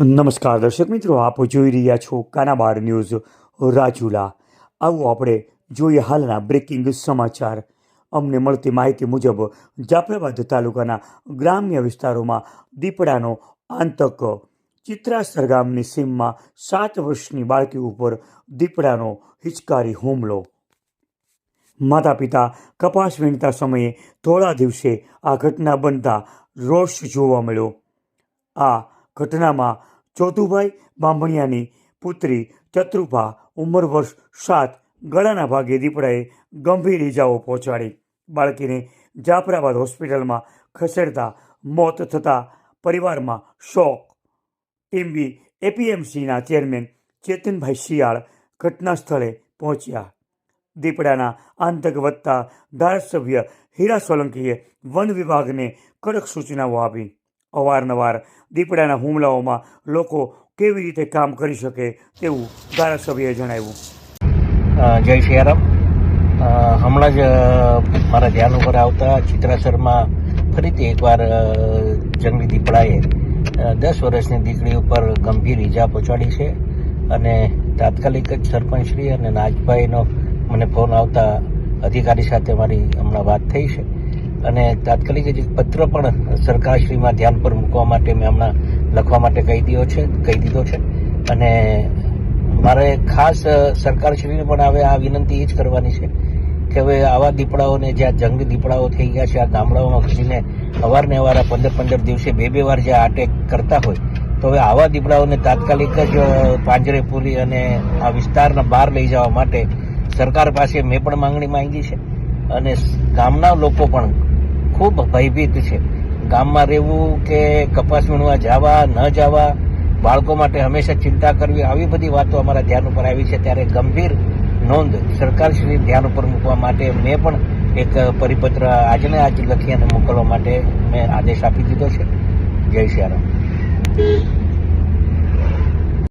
નમસ્કાર દર્શક મિત્રો, આપ જોઈ રહ્યા છો કાનાબાર ન્યૂઝ રાજુલા. આવો આપણે જોઈએ હાલના બ્રેકિંગ સમાચાર. અમને મળતી માહિતી મુજબ જાફરાબાદ તાલુકાના ગ્રામ્ય વિસ્તારોમાં દીપડાનો આંતક. ચિત્રાસર ગામની સીમમાં સાત વર્ષની બાળકી ઉપર દીપડાનો હિચકારી હુમલો. માતા પિતા કપાસ વીણતા સમયે થોડા દિવસે આ ઘટના બનતા રોષ જોવા મળ્યો. આ ઘટનામાં ચોતુભાઈ બાંભણિયાની પુત્રી ચત્રુભા ઉંમર વર્ષ સાત ગળાના ભાગે દીપડાએ ગંભીર ઇજાઓ પહોંચાડી. બાળકીને જાફરાબાદ હોસ્પિટલમાં ખસેડતા મોત થતાં પરિવારમાં શોક. ટીમ્બી એપીએમસીના ચેરમેન ચેતનભાઈ શિયાળ ઘટના સ્થળે પહોંચ્યા. દીપડાના આંતક વધતા ધારાસભ્ય હીરા સોલંકીએ વન વિભાગને કડક સૂચનાઓ આપી. અવારનવાર દીપડાના હુમલાઓમાં લોકો કેવી રીતે કામ કરી શકે તેવું ધારાસભ્યએ જણાવ્યું. જય સિયારામ. હમણાં જ મારા ધ્યાન ઉપર આવતા ચિત્રાસરમાં ફરીથી એકવાર જંગલી દીપડાએ દસ વર્ષની દીકરી ઉપર ગંભીર ઈજા પહોંચાડી છે અને તાત્કાલિક જ સરપંચશ્રી અને નાજભાઈનો મને ફોન આવતા અધિકારી સાથે મારી હમણાં વાત થઈ છે. અને તાત્કાલિક જ પત્ર પણ સરકારશ્રીમાં ધ્યાન પર મૂકવા માટે મેં હમણાં લખવા માટે કહી દીધો છે, કહી દીધો છે. અને મારે ખાસ સરકારશ્રીને પણ હવે આ વિનંતી એ જ કરવાની છે કે હવે આવા દીપડાઓને જ્યાં જંગ દીપડાઓ થઈ ગયા છે, આ ગામડાઓમાં ઘૂસીને અવારને અવાર પંદર પંદર દિવસે બે બે વાર જે અટેક કરતા હોય, તો હવે આવા દીપડાઓને તાત્કાલિક જ પાંજરે પૂરી અને આ વિસ્તારના બહાર લઈ જવા માટે સરકાર પાસે મેં પણ માંગણી માંગી છે. અને ગામના લોકો પણ ખૂબ ભયભીત છે. ગામમાં રહેવું કે કપાસ વીણવા જવા, ન જવા, બાળકો માટે હંમેશા ચિંતા કરવી, આવી બધી વાતો અમારા ધ્યાન ઉપર આવી છે. ત્યારે ગંભીર નોંધ સરકારશ્રી ધ્યાન ઉપર મૂકવા માટે મેં પણ એક પરિપત્ર આજને આજ લખી અને મોકલવા માટે મેં આદેશ આપી દીધો છે. જય સિયારામ